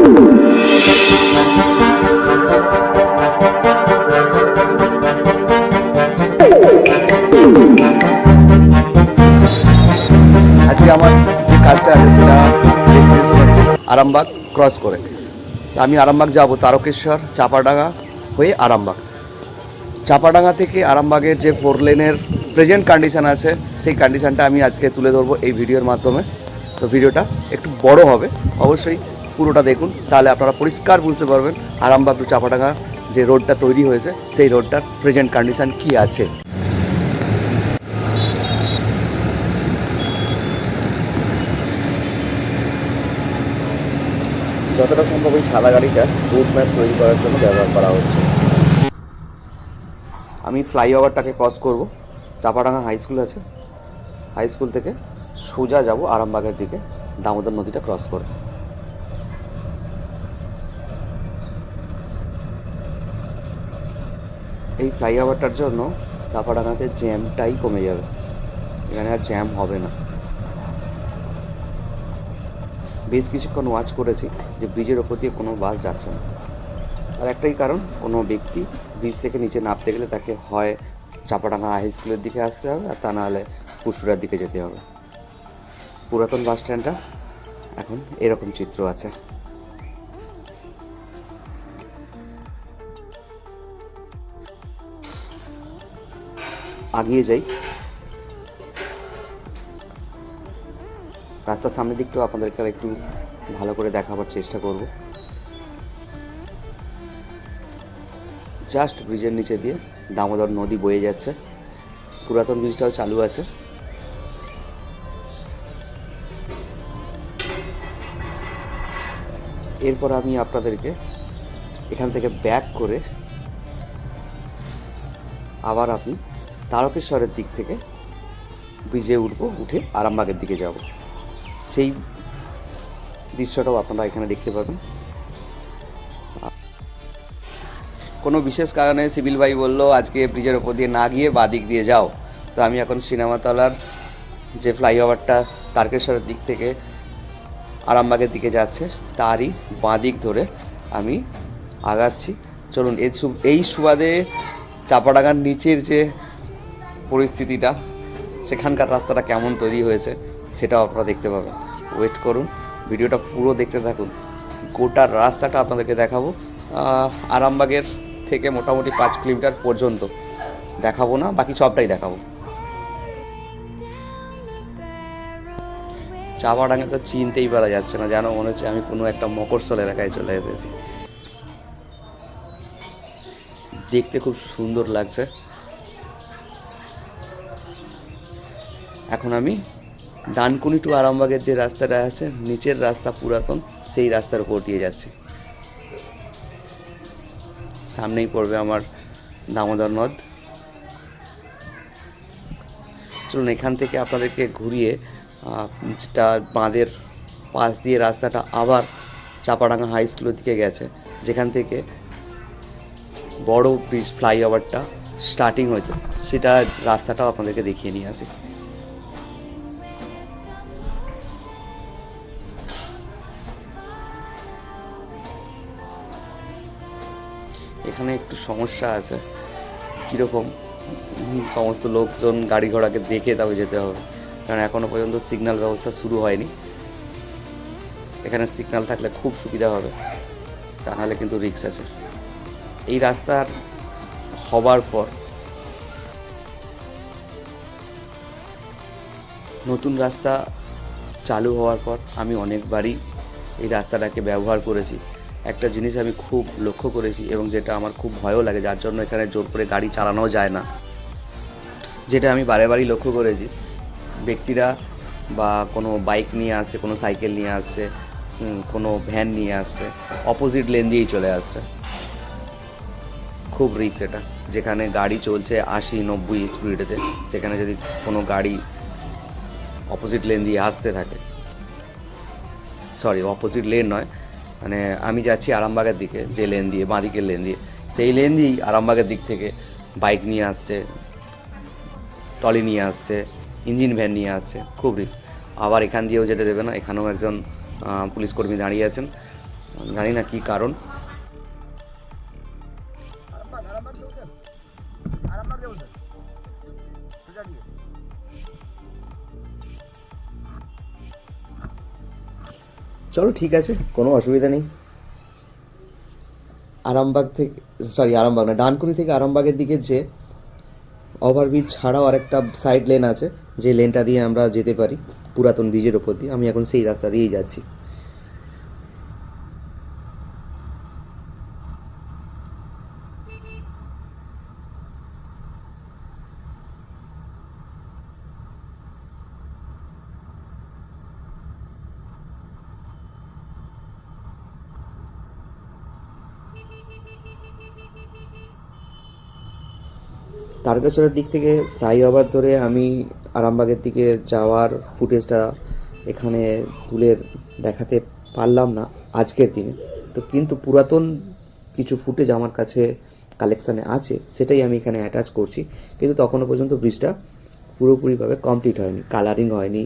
আজকে আমার যে কাজটা আছে সেটা ডেস্টিনেশন হচ্ছে আরামবাগ ক্রস করে। আমি আরামবাগ যাব তারকেশ্বর, চাপাডাঙ্গা হয়ে আরামবাগ। চাপাডাঙ্গা থেকে আরামবাগের যে ফোর লেনের প্রেজেন্ট কন্ডিশান আছে, সেই কন্ডিশনটা আমি আজকে তুলে ধরবো এই ভিডিওর মাধ্যমে। তো ভিডিওটা একটু বড় হবে, অবশ্যই পুরোটা দেখুন, তাহলে আপনারা পরিষ্কার বুঝতে পারবেন আরামবাগ টু চাপাডাঙ্গা যে রোডটা তৈরি হয়েছে, সেই রোডটার প্রেজেন্ট কন্ডিশন কী আছে। যতটা সম্ভব এই সাদা গাড়িটা রুট ম্যাপ তৈরি করার জন্য ব্যবহার করা হচ্ছে। আমি ফ্লাইওভারটাকে ক্রস করব। চাপাডাঙ্গা হাই স্কুল আছে। হাই স্কুল থেকে সোজা যাব আরামবাগের দিকে, দামোদর নদীটা ক্রস করে। এই ফ্লাইওভারটার জন্য চাপাডাঙ্গাতে জ্যামটাই কমে যাবে। এখানে আর জ্যাম হবে না। বেশ কিছুক্ষণ ওয়াচ করেছি যে ব্রিজের ওপর দিয়ে কোনো বাস যাচ্ছে না। আর একটাই কারণ, কোনো ব্যক্তি ব্রিজ থেকে নিচে নামতে গেলে তাকে হয় চাপাডাঙ্গা হাই স্কুলের দিকে আসতে হবে আর তা নাহলে পুষ্টুরার দিকে যেতে হবে। পুরাতন বাস স্ট্যান্ডটা এখন এরকম চিত্র আছে। আগিয়ে যাই। রাস্তার সামনের দিকটাও আপনাদেরকে আর একটু ভালো করে দেখাবার চেষ্টা করব। জাস্ট ব্রিজের নিচে দিয়ে দামোদর নদী বয়ে যাচ্ছে। পুরাতন ব্রিজটাও চালু আছে। এরপর আমি আপনাদেরকে এখান থেকে ব্যাক করে আবার আপনি তারকেশ্বরের দিক থেকে ব্রিজে উঠবো, উঠে আরামবাগের দিকে যাব। সেই দৃশ্যটাও আপনারা এখানে দেখতে পাবেন। কোনো বিশেষ কারণে সিভিল ভাই বলল, আজকে ব্রিজের ওপর দিয়ে না গিয়ে বাদিক দিয়ে যাও। তো আমি এখন সিনেমাতলার যে ফ্লাইওভারটা তারকেশ্বরের দিক থেকে আরামবাগের দিকে যাচ্ছে, তারই বাঁদিক ধরে আমি আগাচ্ছি। চলুন, এই সুবাদে চাপাডাঙ্গার নিচের যে পরিস্থিতিটা, সেখানকার রাস্তাটা কেমন তৈরি হয়েছে সেটাও আপনারা দেখতে পাবেন। ওয়েট করুন, ভিডিওটা পুরো দেখতে থাকুন। গোটা রাস্তাটা আপনাদেরকে দেখাবো। আরামবাগের থেকে মোটামুটি পাঁচ কিলোমিটার পর্যন্ত। দেখাবো না, বাকি সবটাই দেখাবো। চাপাডাঙ্গা তো চিনতেই পারা যাচ্ছে না, যেন মনে হচ্ছে আমি কোনো একটা মকরসল এলাকায় চলে এসেছি। দেখতে খুব সুন্দর লাগছে। এখন আমি ডানকুনি টু আরামবাগের যে রাস্তাটা আছে, নিচের রাস্তা পুরাতন, সেই রাস্তার উপর দিয়ে যাচ্ছি। সামনেই পড়বে আমার দামোদর নদ। চলুন, এখান থেকে আপনাদেরকে ঘুরিয়ে যেটা বাঁধের পাশ দিয়ে রাস্তাটা আবার চাপাডাঙ্গা হাই স্কুলের দিকে গেছে। যেখান থেকে বড় ব্রিজ ফ্লাইওভারটা স্টার্টিং হয়েছে। সেটা রাস্তাটাও আপনাদেরকে দেখিয়ে নিয়ে আসি। এখানে একটু সমস্যা আছে। কীরকম? সমস্ত লোকজন গাড়ি ঘোড়াকে দেখে তবে যেতে হবে। কারণ এখনও পর্যন্ত সিগন্যাল ব্যবস্থা শুরু হয়নি। এখানে সিগন্যাল থাকলে খুব সুবিধা হবে। তা নাহলে কিন্তু রিক্স আছে। এই রাস্তার হবার পর নতুন রাস্তা চালু হওয়ার পর আমি অনেকবারই এই রাস্তাটাকে ব্যবহার করেছি। একটা জিনিস আমি খুব লক্ষ্য করেছি এবং যেটা আমার খুব ভয়ও লাগে, যার জন্য এখানে জোর করে গাড়ি চালানো যায় না। যেটা আমি বারে বারেই লক্ষ্য করেছি। ব্যক্তিরা বা কোনো বাইক নিয়ে আসছে, কোনো সাইকেল নিয়ে আসছে কোনো ভ্যান নিয়ে আসছে অপোজিট লেন দিয়েই চলে আসছে। খুব রিস্ক এটা। যেখানে গাড়ি চলছে আশি, নব্বই স্পিডেতে সেখানে যদি কোনো গাড়ি অপোজিট লেন দিয়ে আসতে থাকে সরি অপোজিট লেন নয় মানে আমি যাচ্ছি আরামবাগের দিকে, যে লেন দিয়ে বাঁদিকের লেন দিয়ে। সেই লেন দিয়েই আরামবাগের দিক থেকে বাইক নিয়ে আসছে টলি নিয়ে আসছে, ইঞ্জিন ভ্যান নিয়ে আসছে, খুব রিস্ক আবার এখান দিয়েও যেতে দেবে না, এখানেও একজন পুলিশ কর্মী দাঁড়িয়ে আছেন। জানি না কী কারণ। চলো, ঠিক আছে, কোনো অসুবিধা নেই। আরামবাগ থেকে সরি আরামবাগ না, ডানকুনি থেকে আরামবাগের দিকে যে ওভারব্রিজ ছাড়াও আরেকটা সাইড লেন আছে, যে লেনটা দিয়ে আমরা যেতে পারি, পুরাতন ব্রিজের ওপর দিয়ে। আমি এখন সেই রাস্তা দিয়েই যাচ্ছি। তারকেশ্বরের দিক থেকে ফ্লাইওভার ধরে আমি আরামবাগের দিকে যাওয়ার ফুটেজটা এখানে তুলে দেখাতে পারলাম না আজকের দিনে। তো কিন্তু পুরাতন কিছু ফুটেজ আমার কাছে কালেকশানে আছে, সেটাই আমি এখানে অ্যাটাচ করছি। কিন্তু তখনও পর্যন্ত ব্রিজটা পুরোপুরিভাবে কমপ্লিট হয়নি কালারিং হয়নি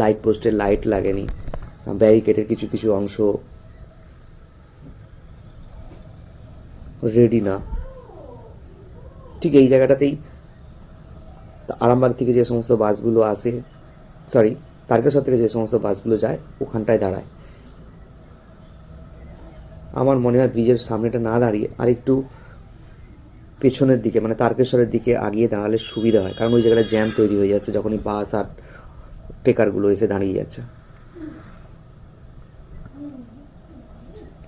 লাইট পোস্টে লাইট লাগেনি ব্যারিকেডের কিছু কিছু অংশ রেডি না। ঠিক এই জায়গাটাতেই আরামবাগ থেকে যে সমস্ত বাসগুলো আসে সরি তারকেশ্বর থেকে যে সমস্ত বাসগুলো যায়, ওখানটায় দাঁড়ায়। আমার মনে হয় ব্রিজের সামনেটা না দাঁড়িয়ে আর একটু পেছনের দিকে মানে তারকেশ্বরের দিকে আগিয়ে দাঁড়ালে সুবিধা হয়, কারণ ওই জায়গাটা জ্যাম তৈরি হয়ে যাচ্ছে যখনই বাস আর টেকারগুলো এসে দাঁড়িয়ে যাচ্ছে।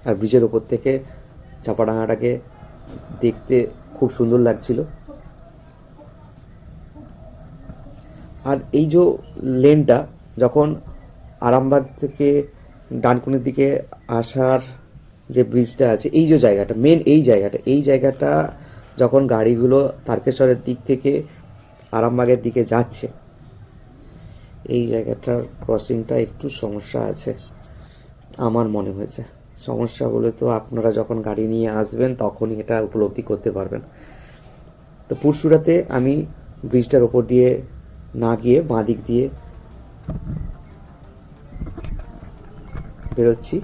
আর ব্রিজের ওপর থেকে চাপাডাঙ্গাটাকে দেখতে খুব সুন্দর লাগছিল। আর এই যে লেনটা, যখন আরামবাগ থেকে ডানকুনির দিকে আসার যে ব্রিজটা আছে, এই যে জায়গাটা মেন এই জায়গাটা এই জায়গাটা যখন গাড়িগুলো তারকেশ্বরের দিক থেকে আরামবাগের দিকে যাচ্ছে, এই জায়গাটার ক্রসিংটা একটু সমস্যা আছে, আমার মনে হয়েছে। সমস্যা বলে তো আপনারা যখন গাড়ি নিয়ে আসবেন, তখনই এটা উপলব্ধি করতে পারবেন। তো পুরসুরাতে আমি ব্রিজটার ওপর দিয়ে না গিয়ে বাঁ দিক দিয়ে বেরোচ্ছি,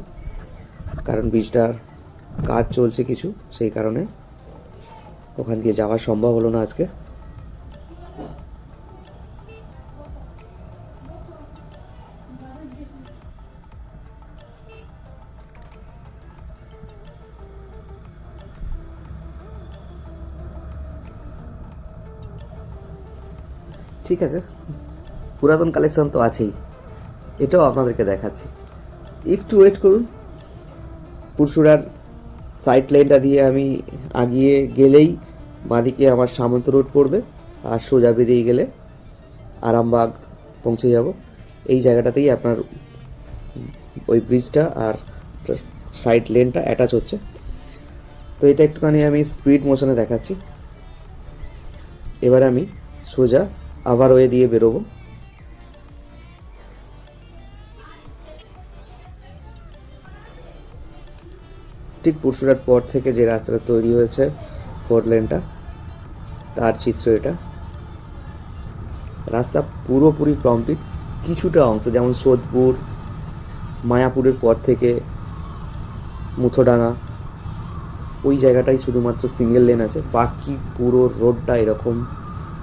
কারণ ব্রিজটার কাজ চলছে কিছু, সেই কারণে ওখান দিয়ে যাওয়া সম্ভব হলো না আজকে। ঠিক আছে। পুরাতন কালেকশন তো আছেই। এটাও আপনাদেরকে দেখাচ্ছি। একটু ওয়েট করুন। পুরসুরার সাইড লাইনটা দিয়ে আমি আগিয়ে গেলেই বাঁদিকে আমার সামন্ত রোড পড়বে আর সোজা বেরিয়ে গেলে আরামবাগ পৌঁছে যাব। এই জায়গাটাতেই আপনার ওই ব্রিজটা আর সাইড লেনটা অ্যাটাচ হচ্ছে। তো এটা একটুখানি আমি স্পিড মোশনে দেখাচ্ছি। এবার আমি সোজা আবার ওয়ে দিয়ে বেরোবো। ঠিক পরশুরার পর থেকে যে রাস্তাটা তৈরি হয়েছে ফোর লেনটা তার চিত্র এটা। রাস্তা পুরোপুরি কমপ্লিট কিছুটা অংশ যেমন সোদপুর, মায়াপুরের পর থেকে মুথোডাঙ্গা, ওই জায়গাটাই শুধুমাত্র সিঙ্গেল লেন আছে, বাকি পুরো রোডটা এরকম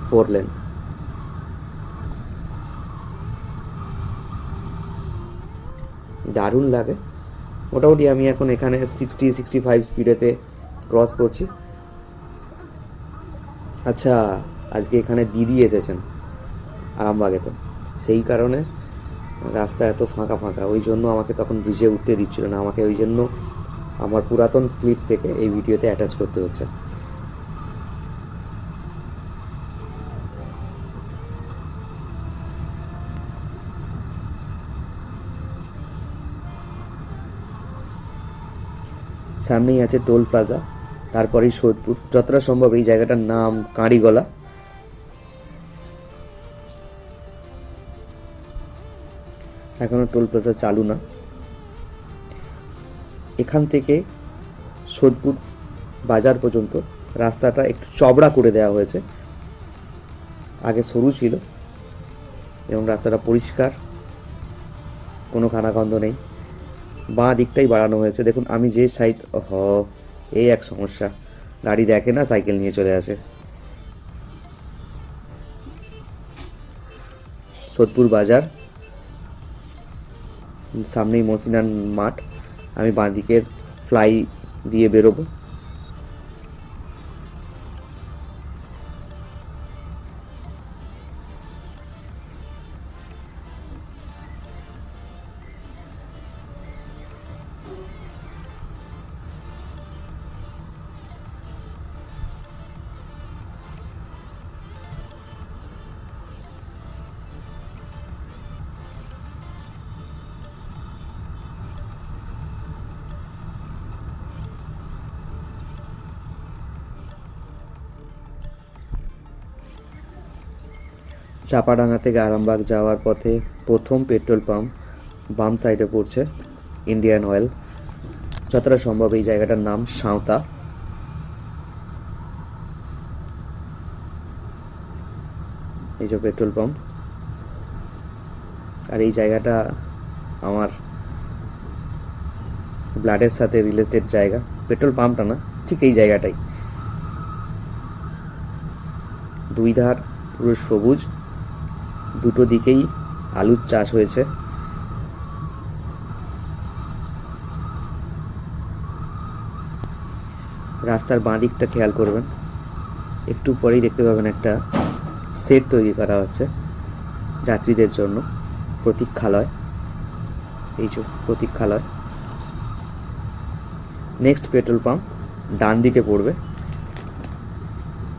ফোর লেন দারুণ লাগে। মোটামুটি আমি এখন এখানে সিক্সটি সিক্সটি ফাইভ স্পিডেতে ক্রস করছি। আচ্ছা আজকে এখানে দিদি এসেছেন আরামবাগেতে। সেই কারণে রাস্তা এত ফাঁকা ফাঁকা, ওই জন্য আমাকে তখন ব্রিজে উঠতে দিচ্ছিল না। আমাকে ওই জন্য আমার পুরাতন ক্লিপস থেকে এই ভিডিওতে অ্যাটাচ করতে হচ্ছে। সামনেই আছে টোল প্লাজা, তারপরেই সোদপুর। যতটা সম্ভব এই জায়গাটার নাম কাঁড়িগলা। এখনও টোল প্লাজা চালু না। এখান থেকে সোদপুর বাজার পর্যন্ত রাস্তাটা একটু চবড়া করে দেওয়া হয়েছে। আগে সরু ছিল এবং রাস্তাটা পরিষ্কার, কোনো খানাগন্ধ নেই। বাঁ দিকটাই বাড়ানো হয়েছে। দেখুন, আমি যে সাইড হ এই এক সমস্যা। গাড়ি দেখে না, সাইকেল নিয়ে চলে আসে। সোদপুর বাজার। সামনেই মসিনান মাঠ। আমি বাঁ দিকের ফ্লাই দিয়ে বেরোবো। চাপাডাঙ্গা থেকে আরামবাগ যাওয়ার পথে প্রথম পেট্রোল পাম্প বাম সাইডে পড়ছে ইন্ডিয়ান অয়েল। যতটা সম্ভব এই জায়গাটার নাম সাঁওতা। এই যে পেট্রোল পাম্প। আর এই জায়গাটা আমার ব্লাডের সাথে রিলেটেড জায়গা। পেট্রোল পাম্পটা না, ঠিক এই জায়গাটাই। দুই ধার পুরো সবুজ। দুটো দিকেই আলুর চাষ হয়েছে। রাস্তার বাঁ দিকটা খেয়াল করবেন। একটু পরেই দেখতে পাবেন একটা সেট তৈরি করা হচ্ছে যাত্রীদের জন্য, প্রতীক্ষালয়। এই যে প্রতীক্ষালয়। নেক্সট পেট্রোল পাম্প ডান দিকে পড়বে।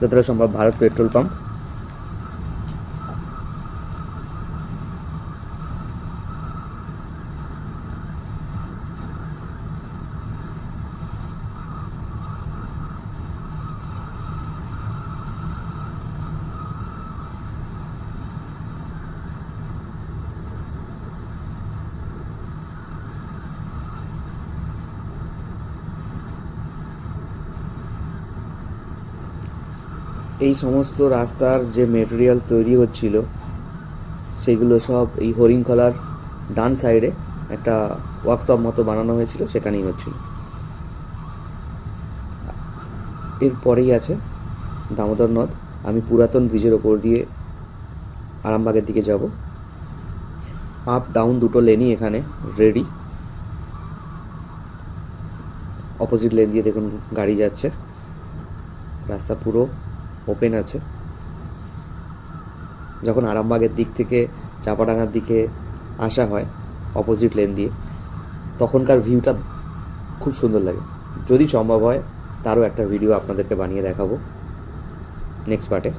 যতটা সম্ভব ভারত পেট্রোল পাম্প এই সমস্ত রাস্তার যে মেটেরিয়াল তৈরি হচ্ছিল, সেগুলো সব এই হরিণখলার ডান সাইডে একটা ওয়ার্কশপ মতো বানানো হয়েছিল, সেখানেই হচ্ছিল। এরপরেই আছে দামোদর নদ। আমি পুরাতন ব্রিজের ওপর দিয়ে আরামবাগের দিকে যাব। আপ ডাউন দুটো লেনই এখানে রেডি অপোজিট লেন দিয়ে দেখুন গাড়ি যাচ্ছে। রাস্তা পুরো ওপেন আছে। যখন আরামবাগের দিক থেকে চাপাডাঙ্গার দিকে আসা হয় অপোজিট লেন দিয়ে, তখনকার ভিউটা খুব সুন্দর লাগে। যদি সম্ভব হয়, তারও একটা ভিডিও আপনাদেরকে বানিয়ে দেখাবো নেক্সট পার্টে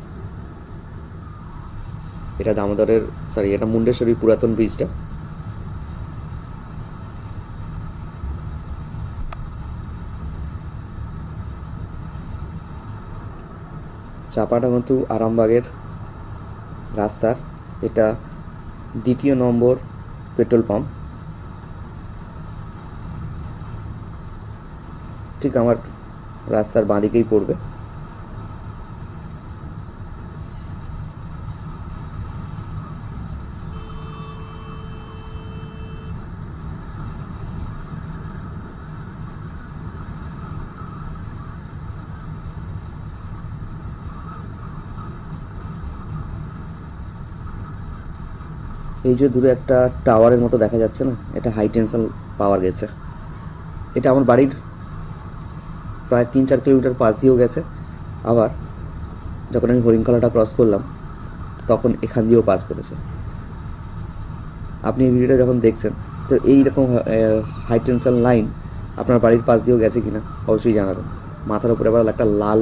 এটা দামোদরের সরি এটা মুন্ডেশ্বরীর পুরাতন ব্রিজটা চাপাডাঙ্গা কিন্তু আরামবাগের রাস্তার। এটা দ্বিতীয় নম্বর পেট্রোল পাম্প। ঠিক আমার রাস্তার বাঁদিকেই পড়বে। এই যে দূরে একটা টাওয়ারের মতো দেখা যাচ্ছে না, এটা হাই টেনশন পাওয়ার গেছে। এটা আমার বাড়ির প্রায় তিন চার কিলোমিটার পাশ দিয়েও গেছে। আবার যখন আমি হরিণখলাটা ক্রস করলাম, তখন এখান দিয়েও পাস করেছে। আপনি এই ভিডিওটা যখন দেখছেন, তো এইরকম হাই টেনশন লাইন আপনার বাড়ির পাশ দিয়েও গেছে কিনা, অবশ্যই জানাবেন। মাথার উপরে আবার একটা লাল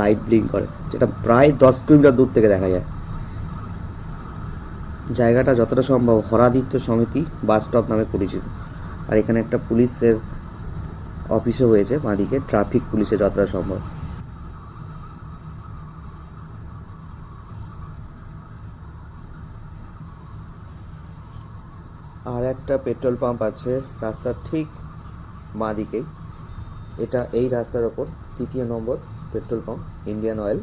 লাইট ব্লিং করে, যেটা প্রায় দশ কিলোমিটার দূর থেকে দেখা যায়। জায়গাটা যতটা সম্ভব হরাদিত্য সমিতি বাস স্টপ নামে পরিচিত। আর এখানে একটা পুলিশের অফিসও হয়েছে, বাঁদিকে ট্রাফিক পুলিশে যতটা সম্ভব। আর একটা পেট্রোল পাম্প আছে রাস্তার ঠিক বাঁদিকেই। এটা এই রাস্তার ওপর তৃতীয় number petrol pump, Indian Oil.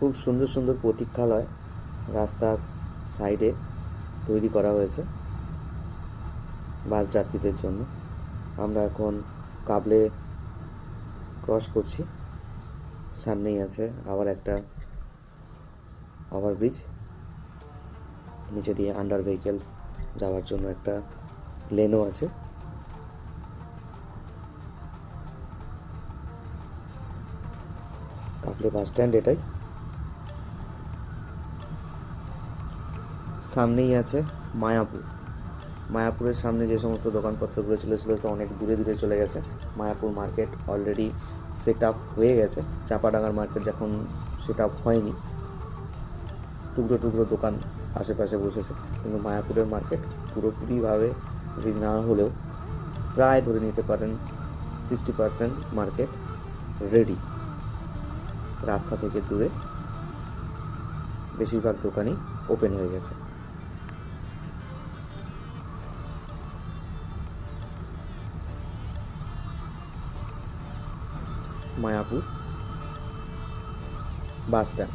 খুব সুন্দর সুন্দর প্রতীক্ষালয় রাস্তার সাইডে তৈরি করা হয়েছে বাস যাত্রীদের জন্য। আমরা এখন কাবলে ক্রস করছি। সামনেই আছে আবার একটা ওভারব্রিজ নিচে দিয়ে আন্ডার ভেহিকেলস যাওয়ার জন্য একটা লেনও আছে। কাপড়ে বাস স্ট্যান্ড এটাই। সামনেই আছে মায়াপুর। মায়াপুরের সামনে যে সমস্ত দোকানপত্রগুলো ছিল, সেগুলো তো অনেক দূরে দূরে চলে গেছে। Mayapur market already set up হয়ে গেছে। চাপাডাঙ্গার মার্কেট যখন সেট আপ হয়নি, টুকরো টুকরো দোকান আশেপাশে বসেছে। কিন্তু মায়াপুরের মার্কেট পুরোপুরিভাবে না হলেও প্রায় ধরে নিতে পারেন সিক্সটি পার্সেন্ট মার্কেট রেডি রাস্তা থেকে দূরে বেশিরভাগ দোকানই ওপেন হয়ে গেছে। মায়াপুর। Bus stand.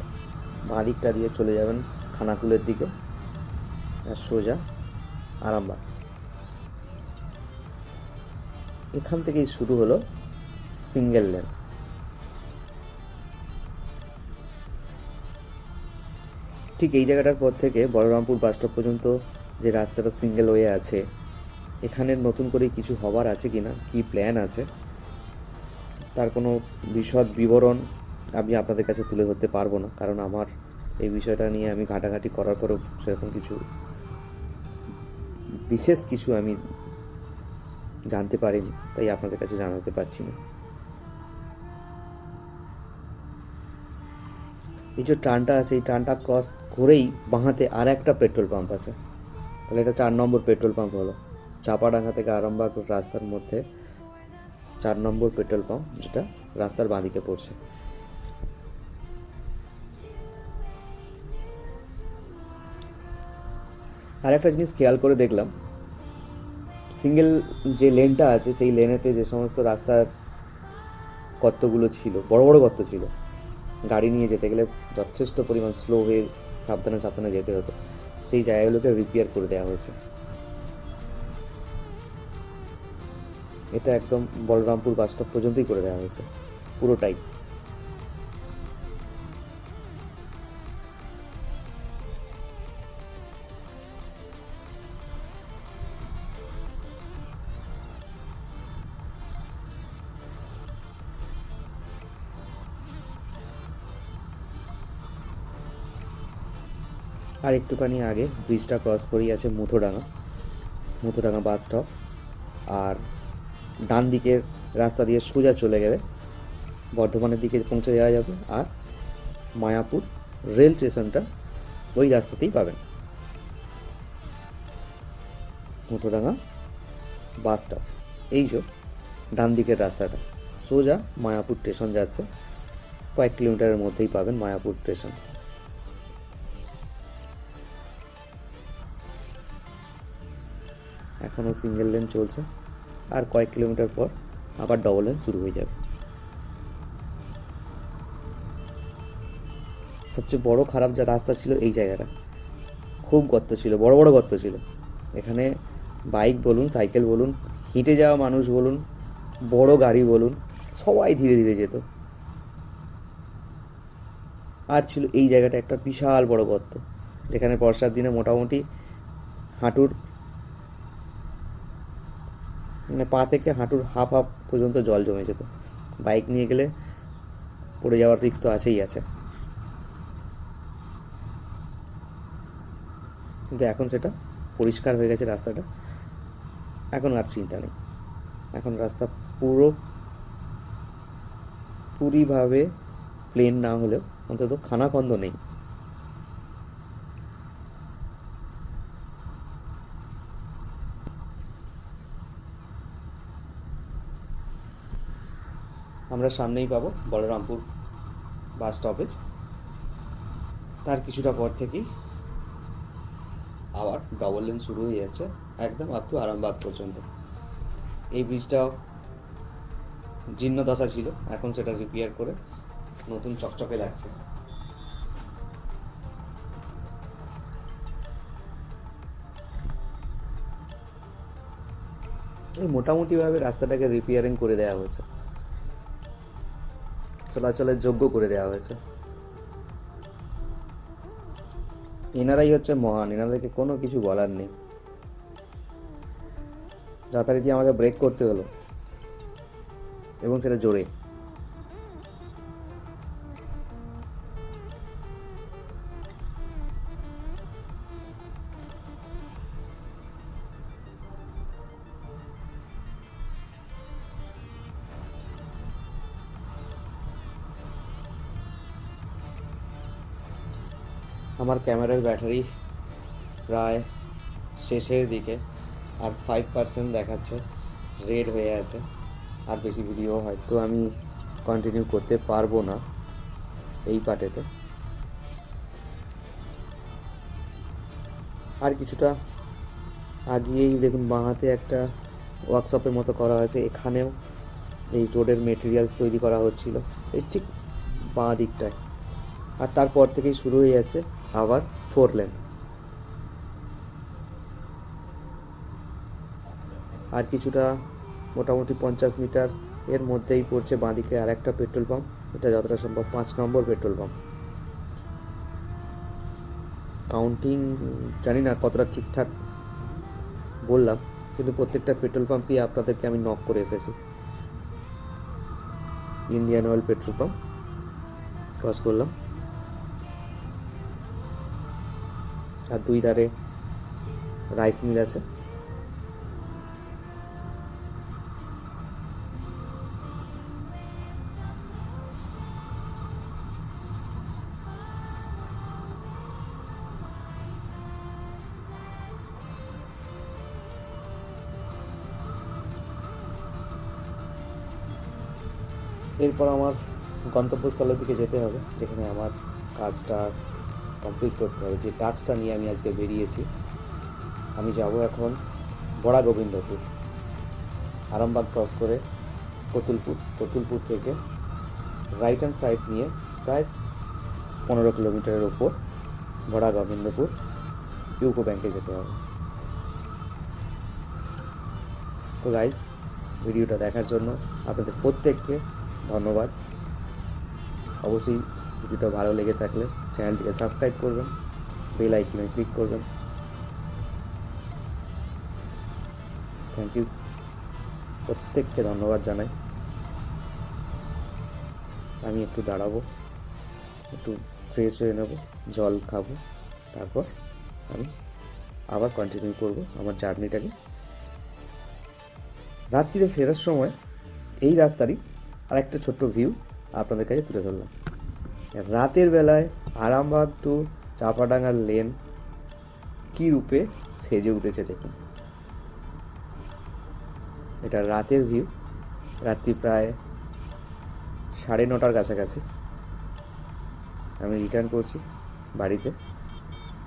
বাঁ দিকটা দিয়ে চলে যাবেন খানাকুলের দিকে। আর সোজা আরামবাগ। এখান থেকেই শুরু হলো সিঙ্গেল লেন। ঠিক এই জায়গাটার পর থেকে বলরামপুর বাস স্টপ পর্যন্ত যে রাস্তাটা সিঙ্গেল ওয়ে আছে, এখানে নতুন করে কিছু হবার আছে কি না কী প্ল্যান আছে তার কোনো বিশদ বিবরণ আমি আপনাদের কাছে তুলে ধরতে পারব না। কারণ আমার এই বিষয়টা নিয়ে আমি ঘাটাঘাটি করার পরেও সেরকম কিছু, বিশেষ কিছু আমি জানতে পারিনি, তাই আপনাদের কাছে জানাতে পারছি না। এই যে টানটা আছে, এই টানটা ক্রস করেই বাঁহাতে আর একটা পেট্রোল পাম্প আছে। তাহলে এটা চার নম্বর পেট্রোল পাম্প হলো। চাপাডাঙ্গা থেকে আরামবাগ রাস্তার মধ্যে চার নম্বর পেট্রোল পাম্প, যেটা রাস্তার বাঁদিকে পড়ছে। আর একটা জিনিস খেয়াল করে দেখলাম, সিঙ্গেল যে লেনটা আছে, সেই লেনেতে যে সমস্ত রাস্তার গর্তগুলো ছিল, বড় বড় গর্ত ছিল, গাড়ি নিয়ে যেতে গেলে যথেষ্ট পরিমাণ স্লো হয়ে সাবধানে সাবধানে যেতে হতো। সেই জায়গাগুলোকে রিপেয়ার করে দেওয়া হয়েছে। এটা একদম বলরামপুর বাস স্টপ পর্যন্তই করে দেওয়া হয়েছে, পুরোটাই। আর একটুখানি আগে ব্রিজটা ক্রস করেই আছে মুথোডাঙ্গা মুথোডাঙ্গা বাস স্টপ আর ডান দিকের রাস্তা দিয়ে সোজা চলে গেলে বর্ধমানের দিকে পৌঁছে যাওয়া যাবে আর মায়াপুর রেল স্টেশনটা ওই রাস্তাতেই পাবেন। Muthodanga bus stop. এই যে ডান দিকের রাস্তাটা। সোজা মায়াপুর স্টেশন যাচ্ছে। কয়েক কিলোমিটারের মধ্যেই পাবেন মায়াপুর স্টেশন। এখনও সিঙ্গেল লেন চলছে। আর কয়েক কিলোমিটার পর আবার ডবল লেন শুরু হয়ে যাবে। সবচেয়ে বড় খারাপ যা রাস্তা ছিল এই জায়গাটা। খুব গর্ত ছিল, বড় বড় গর্ত ছিল। এখানে বাইক বলুন সাইকেল বলুন, হেঁটে যাওয়া মানুষ বলুন, বড় গাড়ি বলুন, সবাই ধীরে ধীরে যেত। আর ছিল এই জায়গাটা একটা বিশাল বড় গর্ত, যেখানে বর্ষার দিনে মোটামুটি হাঁটুর মানে পা থেকে হাঁটুর হাফ হাফ পর্যন্ত জল জমে যেত। বাইক নিয়ে গেলে পড়ে যাওয়ার রিস্ক তো আছেই আছে। কিন্তু এখন সেটা পরিষ্কার হয়ে গেছে রাস্তাটা। এখন আর চিন্তা নেই। এখন রাস্তা পুরো পুরিভাবে প্লেন না হলেও অন্তত খানাখন্দ নেই। আমরা সামনেই পাবো বলরামপুর বাস স্টপেজ তার কিছুটা পর থেকেই আবার ডবল লেন শুরু হয়ে যাচ্ছে, একদম আপ টু আরামবাগ পর্যন্ত। এই ব্রিজটাও জীর্ণ দশা ছিল, এখন সেটা রিপেয়ার করে নতুন চকচকে লাগছে। এই মোটামুটিভাবে রাস্তাটাকে রিপেয়ারিং করে দেওয়া হয়েছে। চলাচলের যোগ্য করে দেওয়া হয়েছে। এনারাই হচ্ছে মহান, এনাদেরকে কোনো কিছু বলার নেই। যথারীতি আমাকে ব্রেক করতে হলো। এবং সেটা জোরে। আমার ক্যামেরার ব্যাটারি প্রায় শেষের দিকে আর ফাইভ পার্সেন্ট দেখাচ্ছে রেড হয়ে আছে, আর বেশি ভিডিও হয়তো আমি কন্টিনিউ করতে পারব না এই পার্টেতে আর কিছুটা আগিয়েই দেখুন, বাঁহাতে একটা ওয়ার্কশপের মতো করা হয়েছে, এখানেও এই রোডের মেটেরিয়ালস তৈরি করা হচ্ছিল, এই ঠিক বাঁ দিকটায়। আর তারপর থেকেই শুরু হয়ে যাচ্ছে আবার ফোর লেন। আর কিছুটা মোটামুটি পঞ্চাশ মিটার এর মধ্যেই পড়ছে বাঁদিকে আর একটা পেট্রোল পাম্প। এটা যতটা সম্ভব পাঁচ নম্বর পেট্রোল পাম্প। কাউন্টিং, জানি না কতটা ঠিকঠাক বললাম, কিন্তু প্রত্যেকটা পেট্রোল পাম্পই আপনাদেরকে আমি নক করে এসেছি। Indian Oil petrol pump. Cross করলাম। আর দুই ধারে রাইস মিল আছে। এরপর আমার গন্তব্যস্থলের দিকে যেতে হবে, যেখানে আমার কাজটা কমপ্লিট করতে হবে। যে কাজটা নিয়ে আমি আজকে বেরিয়েছি, আমি যাব এখন বড়া গোবিন্দপুর আরামবাগ ক্রস করে কতুলপুর কতুলপুর থেকে রাইট হ্যান্ড সাইড নিয়ে প্রায় পনেরো কিলোমিটারের ওপর বড়া গোবিন্দপুর ইউকো ব্যাংকে যেতে হবে। তো গাইস ভিডিওটা দেখার জন্য আপনাদের প্রত্যেককে ধন্যবাদ। অবশ্যই ভিডিওটা ভালো লেগে থাকলে চ্যানেলটিকে সাবস্ক্রাইব করবেন, বেল আইকনে ক্লিক করবেন। থ্যাংক ইউ প্রত্যেককে ধন্যবাদ জানাই। আমি একটু দাঁড়াবো, একটু ফ্রেশ হয়ে নেব, জল খাব, তারপর আমি আবার কন্টিনিউ করব আমার জার্নিটাকে রাত্রিরে ফেরার সময় এই রাস্তারই আর একটা ছোট্ট ভিউ আপনাদের কাছে তুলে ধরলাম। রাতের বেলায় আরামবাগ টু চাপাডাঙ্গার লেন কী রূপে সেজে উঠেছে দেখুন। এটা রাতের ভিউ রাত্রি প্রায় সাড়ে নটার কাছাকাছি। আমি রিটার্ন করছি বাড়িতে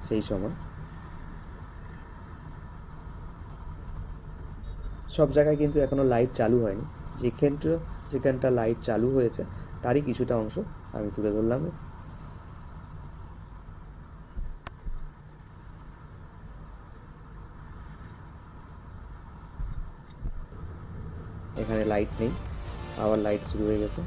সেই সময়। সব জায়গায় কিন্তু এখনও লাইট চালু হয়নি। যেখানটা যেখানটা লাইট চালু হয়েছে, তারই কিছুটা অংশ আমি তুলে ধরলাম। এখানে লাইট নেই আবার লাইট শুরু হয়ে গেছে।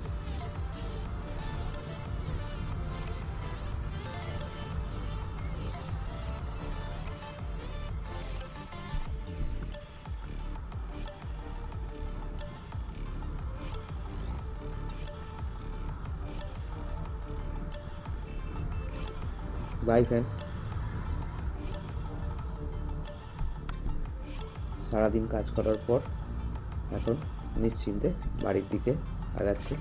বাই ফ্রেন্ডস সারাদিন কাজ করার পর এখন নিশ্চিন্তে বাড়ির দিকে আগাচ্ছি।